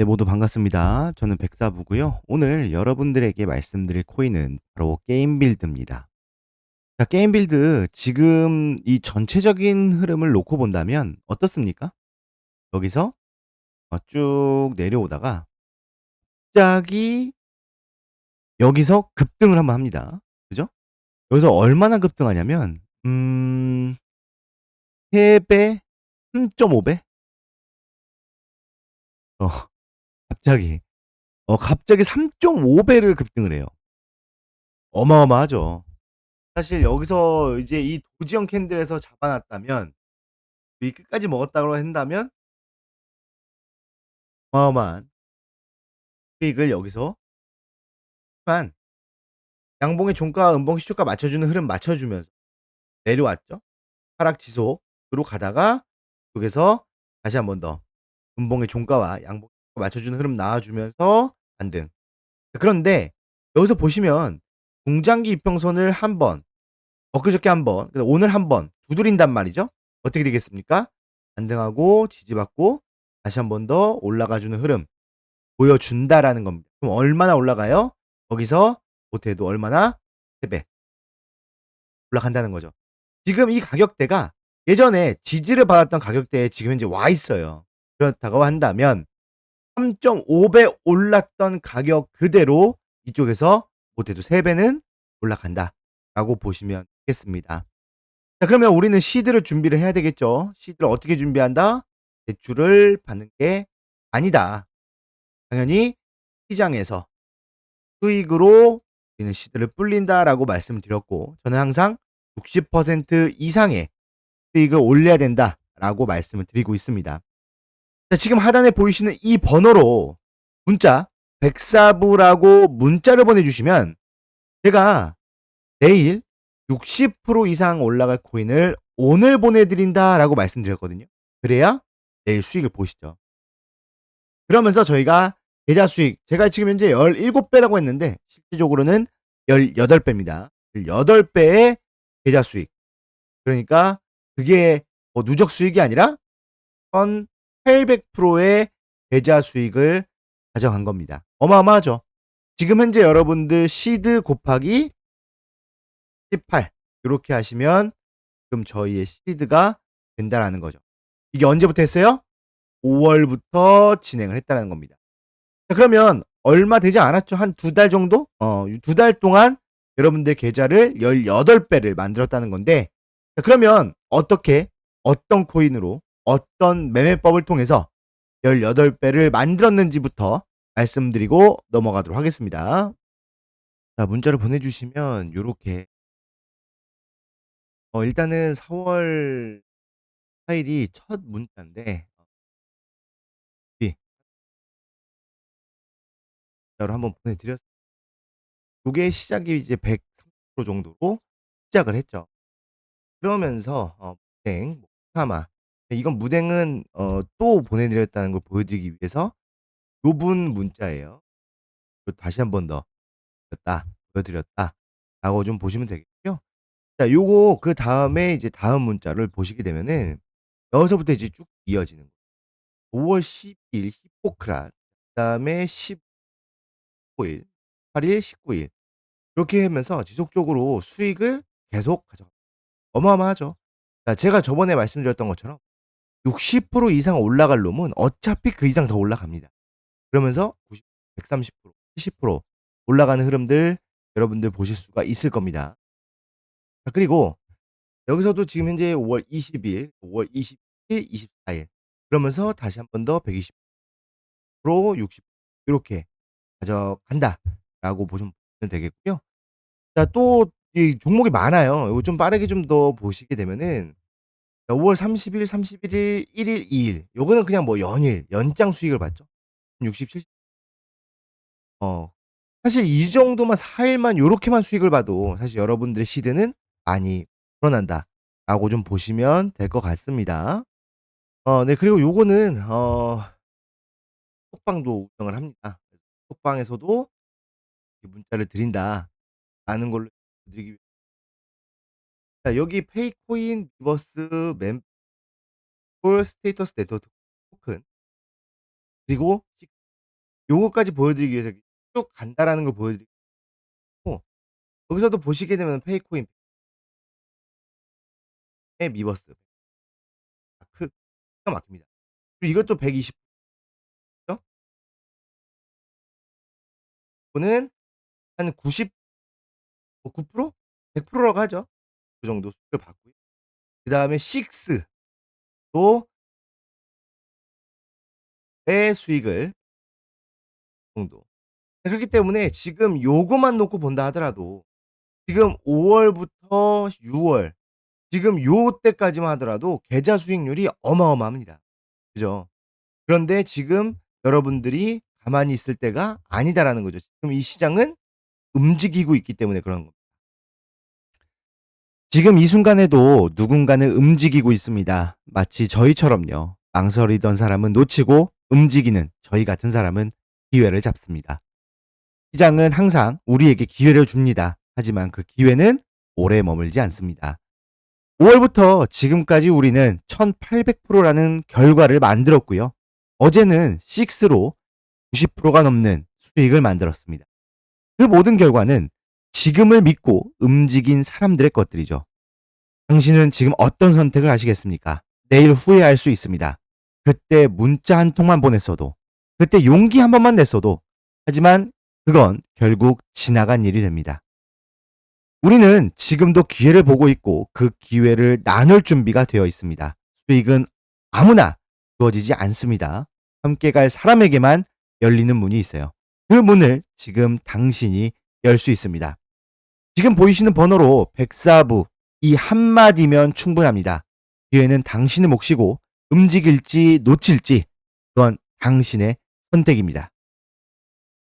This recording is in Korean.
네, 모두 반갑습니다. 저는 백사부고요. 오늘 여러분들에게 말씀드릴 코인은 바로 게임 빌드입니다. 자, 게임 빌드 지금 이 전체적인 흐름을 놓고 본다면 어떻습니까? 여기서 어, 쭉 내려오다가 갑자기 여기서 급등을 한번 합니다. 그죠? 여기서 얼마나 급등하냐면 음 3배, 3.5배? 어, 갑자기 어 갑자기 3.5배를 급등을 해요. 어마어마하죠. 사실 여기서 이제 이 도지형 캔들에서 잡아놨다면 이 끝까지 먹었다고 한다면 어마어마한 수익을 여기서 한 양봉의 종가와 음봉 시초가 맞춰주는 흐름 맞춰주면서 내려왔죠. 하락 지속으로 가다가 여기서 다시 한 번 더 음봉의 종가와 양봉 맞춰주는 흐름 나와주면서 반등. 그런데 여기서 보시면 중장기 이평선을 한 번, 엊그저께 한 번, 오늘 한 번 두드린단 말이죠. 어떻게 되겠습니까? 반등하고 지지받고 다시 한 번 더 올라가주는 흐름 보여준다라는 겁니다. 그럼 얼마나 올라가요? 거기서 못해도 얼마나 3배 올라간다는 거죠. 지금 이 가격대가 예전에 지지를 받았던 가격대에 지금 현재 와 있어요. 그렇다고 한다면 3.5배 올랐던 가격 그대로 이쪽에서 못해도 3배는 올라간다 라고 보시면 되겠습니다. 자, 그러면 우리는 시드를 준비를 해야 되겠죠. 시드를 어떻게 준비한다? 대출을 받는 게 아니다. 당연히 시장에서 수익으로 우리는 시드를 불린다라고 말씀을 드렸고 저는 항상 60% 이상의 수익을 올려야 된다라고 말씀을 드리고 있습니다. 자, 지금 하단에 보이시는 이 번호로 문자 백사부라고 문자를 보내주시면 제가 내일 60% 이상 올라갈 코인을 오늘 보내드린다라고 말씀드렸거든요. 그래야 내일 수익을 보시죠. 그러면서 저희가 계좌 수익 제가 지금 현재 17배라고 했는데 실질적으로는 18배입니다. 18배의 계좌 수익. 그러니까 그게 뭐 누적 수익이 아니라 1800%의 계좌 수익을 가져간 겁니다. 어마어마하죠. 지금 현재 여러분들 시드 곱하기 18 이렇게 하시면 지금 저희의 시드가 된다라는 거죠. 이게 언제부터 했어요? 5월부터 진행을 했다는 겁니다. 자, 그러면 얼마 되지 않았죠? 한 두 달 정도? 어, 두 달 동안 여러분들 계좌를 18배를 만들었다는 건데 자, 그러면 어떻게 어떤 코인으로 어떤 매매법을 통해서 18배를 만들었는지부터 말씀드리고 넘어가도록 하겠습니다. 자, 문자를 보내주시면 요렇게 어, 일단은 4월 4일이 첫 문자인데 예. 문자로 한번 보내드렸습니다. 요게 시작이 이제 130% 정도로 시작을 했죠. 그러면서 어, 무댕, 목타마 이건 무댕은 어, 또 보내드렸다는 걸 보여드리기 위해서 요분 문자예요. 다시 한번더 보였다, 보여드렸다 라고 좀 보시면 되겠고요. 자, 요거 그 다음에 이제 다음 문자를 보시게 되면은 여기서부터 이제 쭉 이어지는 거예요. 5월 10일 히포크랏 그다음에 15일, 8일, 19일 이렇게 하면서 지속적으로 수익을 계속 가져갑니다. 어마어마하죠. 자, 제가 저번에 말씀드렸던 것처럼 60% 이상 올라갈 놈은 어차피 그 이상 더 올라갑니다. 그러면서 90, 130%, 70% 올라가는 흐름들 여러분들 보실 수가 있을 겁니다. 자, 그리고 여기서도 지금 현재 5월 20일, 5월 20일, 24일 그러면서 다시 한 번 더 120%, 60 이렇게 가져간다라고 보시면 되겠고요. 자, 또 이 종목이 많아요. 이거 좀 빠르게 좀 더 보시게 되면은 5월 30일, 31일, 1일, 2일 요거는 그냥 뭐 연일, 연장 수익을 봤죠. 60, 70 어. 사실 이 정도만 4일만 요렇게만 수익을 봐도 사실 여러분들의 시드는 많이 불어난다 라고 좀 보시면 될 것 같습니다. 어, 네. 그리고 요거는 어 톡방도 운영을 합니다. 톡방에서도 문자를 드린다 라는 걸로 드리기 자, 여기 페이코인 리버스 멤 폴 스테이터스 네트워크 토큰 그리고 요거까지 보여드리기 위해서 쭉 간다라는 걸 보여드리고 여기서도 보시게 되면 페이코인 의 미버스 아 크 기가 막힙니다. 그리고 이것도 120 그죠? 이거는 한 90 뭐 9% 100%라고 하죠. 그 정도 수익을 받고요. 그다음에 식스도 의 수익을 정도. 그렇기 때문에 지금 요거만 놓고 본다 하더라도 지금 5 월부터 6월 지금 요때까지만 하더라도 계좌 수익률이 어마어마합니다. 그죠? 그런데 지금 여러분들이 가만히 있을 때가 아니다라는 거죠. 지금 이 시장은 움직이고 있기 때문에 그런 겁니다. 지금 이 순간에도 누군가는 움직이고 있습니다. 마치 저희처럼요. 망설이던 사람은 놓치고 움직이는 저희 같은 사람은 기회를 잡습니다. 시장은 항상 우리에게 기회를 줍니다. 하지만 그 기회는 오래 머물지 않습니다. 5월부터 지금까지 우리는 1800%라는 결과를 만들었고요. 어제는 6로 90%가 넘는 수익을 만들었습니다. 그 모든 결과는 지금을 믿고 움직인 사람들의 것들이죠. 당신은 지금 어떤 선택을 하시겠습니까? 내일 후회할 수 있습니다. 그때 문자 한 통만 보냈어도, 그때 용기 한 번만 냈어도, 하지만 그건 결국 지나간 일이 됩니다. 우리는 지금도 기회를 보고 있고 그 기회를 나눌 준비가 되어 있습니다. 수익은 아무나 주어지지 않습니다. 함께 갈 사람에게만 열리는 문이 있어요. 그 문을 지금 당신이 열 수 있습니다. 지금 보이시는 번호로 104부 이 한마디면 충분합니다. 기회는 당신의 몫이고 움직일지 놓칠지 그건 당신의 선택입니다.